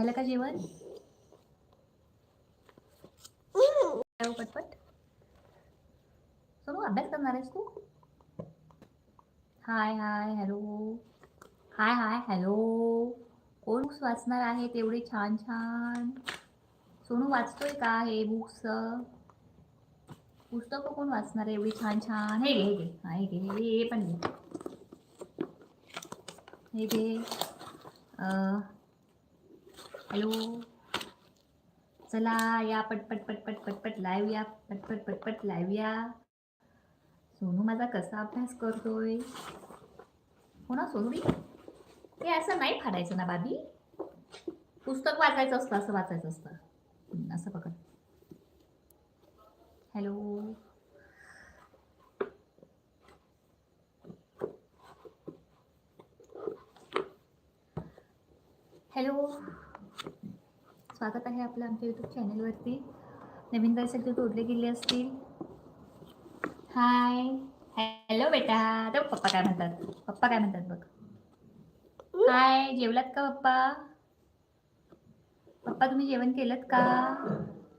झालं का जेवण? पटपट. सोनू अभ्यास करणार आहेस तू? Hi hi hello. Hi hi hello. कोण बुक्स वाचणार आहे तेवढे छान छान. सोनू वाचतोय का हे बुक्स पुस्तकं कोण वाचणार आहे एवढी छान छान? हे घे हे घे. हा हे घे हे घे, हे पण घे. हे घे. हॅलो. चला या पटपट पटपट पटपट लाईव्ह या पटपट पटपट लाईव्ह या. सोनू माझा कसा अभ्यास करतोय? हो ना सोनू हे असं नाही फाडायचं ना बाबी. पुस्तक वाचायचं असतं असं वाचायचं असतं. असं बघत हॅलो. हॅलो. स्वागत आहे आपलं आमच्या यूट्यूब चॅनलवरती नवीन काही सगळे तोडले गेले असतील. हाय हॅलो बेटा. तर पप्पा काय म्हणतात? पप्पा काय म्हणतात बघ? हाय जेवलात का पप्पा? पप्पा तुम्ही जेवण केलं का?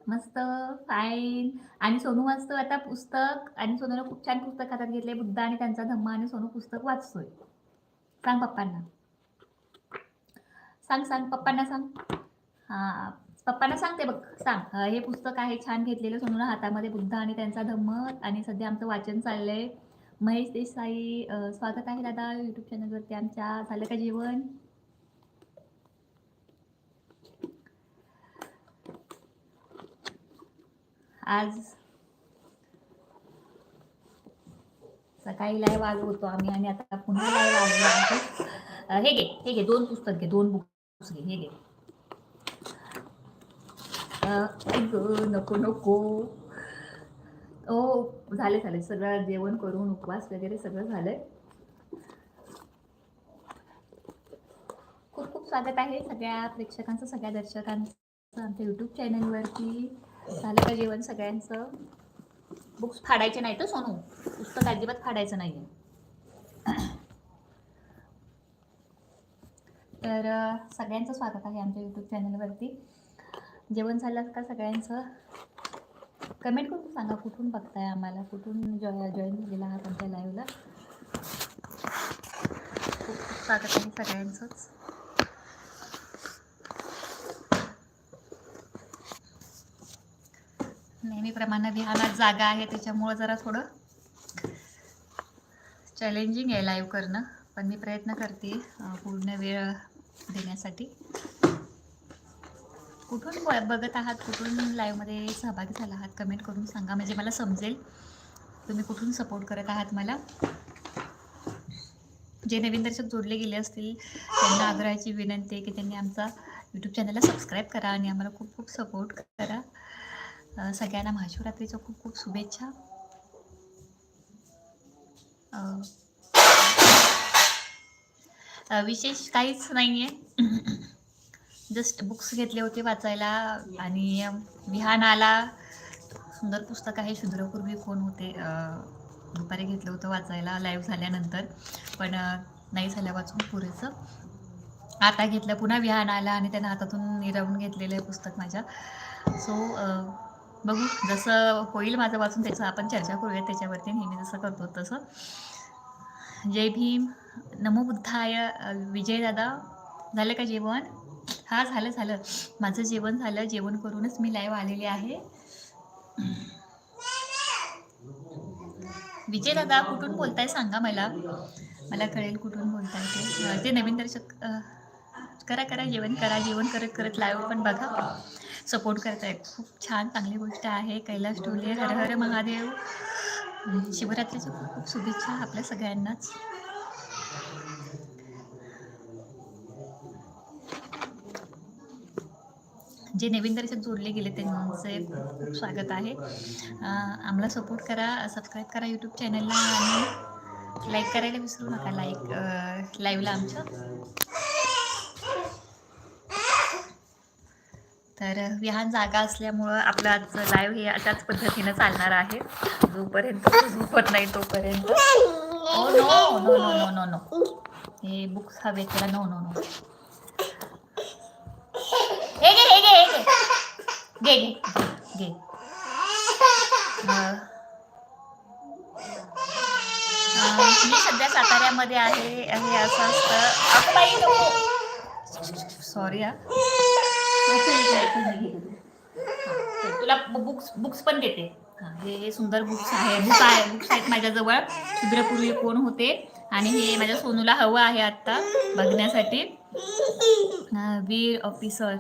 मस्त. फाईन आणि सोनू वाचतो आता पुस्तक आणि सोनूला खूप छान पुस्तक हातात घेतले बुद्ध आणि त्यांचा धम्म आणि सोनू पुस्तक वाचतोय. सांग पप्पांना. सांग सांग पप्पांना सांग. पप्पांना सांगते बघ सांग. हे पुस्तक आहे छान घेतलेलं सोनूला हातामध्ये बुद्ध आणि त्यांचा धम्म आणि सध्या आमचं वाचन चाललंय. महेश देसाई स्वागत आहे दादा युट्यूब चॅनलवरती आमच्या. झालं का जेवण? आज सकाळी लाईव्ह आलो होतो आम्ही आणि आता पुन्हा लाईव्ह आलेलो हे घे हे घे दोन पुस्तक घे दोन बुक्स घे हे घे. अगं, नको नको. हो झाले झाले. सगळं जेवण करून उपवास वगैरे सगळं झालंय. खूप खूप स्वागत आहे सगळ्या प्रेक्षकांचं सगळ्या दर्शकांचं आमच्या यूट्यूब चॅनलवरती झालं का जेवण सगळ्यांचं? बुक्स फाडायचे नाही तर सोनू. पुस्तक अजिबात फाडायचं नाही तर सगळ्यांचं स्वागत आहे आमच्या यूट्यूब चॅनलवरती जेवण झालं का सगळ्यांचं? कमेंट करून सांगा कुठून बघताय आम्हाला? कुठून जॉ जॉईन झालेला आहात आमच्या लाईव्हला खूप खूप स्वागत आहे सगळ्यांचंच. नेहमीप्रमाणे विहानात जागा आहे त्याच्यामुळं जरा थोडं चॅलेंजिंग आहे लाईव्ह करणं. पण मी प्रयत्न करते पूर्ण वेळ देण्यासाठी. कुठून ब- बघत आहात? कुठून लाईव्हमध्ये सहभागी झाला आहात? कमेंट करून सांगा. म्हणजे मला समजेल. तुम्ही कुठून सपोर्ट करत आहात मला? जे नवीन दर्शक जोडले गेले असतील त्यांना आग्रहाची विनंती आहे की त्यांनी आमचा यूट्यूब चॅनलला सबस्क्राईब करा आणि आम्हाला खूप खूप सपोर्ट करा. सगळ्यांना महाशिवरात्रीच्या खूप खूप शुभेच्छा. विशेष काहीच नाही आहे जस्ट बुक्स घेतले होते वाचायला आणि अं, विहान आला सुंदर पुस्तक आहे शूद्रपूर्वी कोण होते दुपारी घेतलं होतं वाचायला लाईव्ह झाल्यानंतर. पण नाही झालं वाचून पुरेसं. आता घेतलं पुन्हा विहान आला आणि त्यानं हातातून निरवून घेतलेलं आहे पुस्तक माझ्या. सो बघू जसं होईल माझं वाचून त्याचं आपण चर्चा करूया त्याच्यावरती नेहमी जसं करतो तसं. जय भीम. नमो बुद्धाय अं, विजय दादा. झालं का जेवण? हा झालं झालं. माझं जेवण झालं. जेवण करूनच मी लाईव्ह आलेले आहे. विजय दादा कुठून बोलताय सांगा मला. मला कळेल कुठून बोलताय ते. ते नवीन दर्शक करा करा जेवण करा. जेवण करत करत लाईव्ह पण बघा. सपोर्ट करताय खूप छान चांगली गोष्ट आहे. कैलास टोले हर हर महादेव. शिवरात्रीच्या खूप खूप शुभेच्छा आपल्या सगळ्यांनाच. जे नवीन दर्शक जोडले गेले त्यांचे खूप स्वागत आहे. आम्हाला सपोर्ट करा सबस्क्राईब करा यूट्यूब चॅनलला आणि लाईक करायला विसरू नका. लाईक लाईव्हला आमच्या तर विहान जागा असल्यामुळं आपलं आजचं लाईव्ह हे अशाच पद्धतीनं चालणार आहे. जोपर्यंत झोपत नाही तोपर्यंत. No no no no no no हे बुक्स हवे त्याला. नो नो नो घे घे घे. घे घे. घे. मी सध्या साताऱ्यामध्ये आहे आणि असं असतं. बाई नको. सॉरी हा. तुला बुक्स बुक्स पण देते. हे हे सुंदर बुक्स आहे बुक आहे बुक्स आहेत माझ्याजवळ. शुद्रपूर्वी कोण होते? आणि हे माझ्या सोनूला हवं आहे आत्ता बघण्यासाठी. वीर ऑफिसर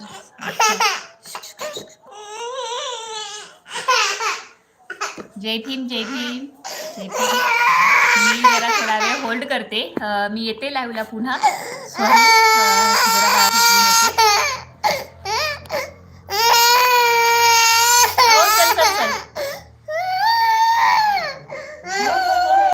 जय भीम जय भीम. जय भीम. मी जरा थोडा वेळ होल्ड करते. मी येते लाईव्हला पुन्हा.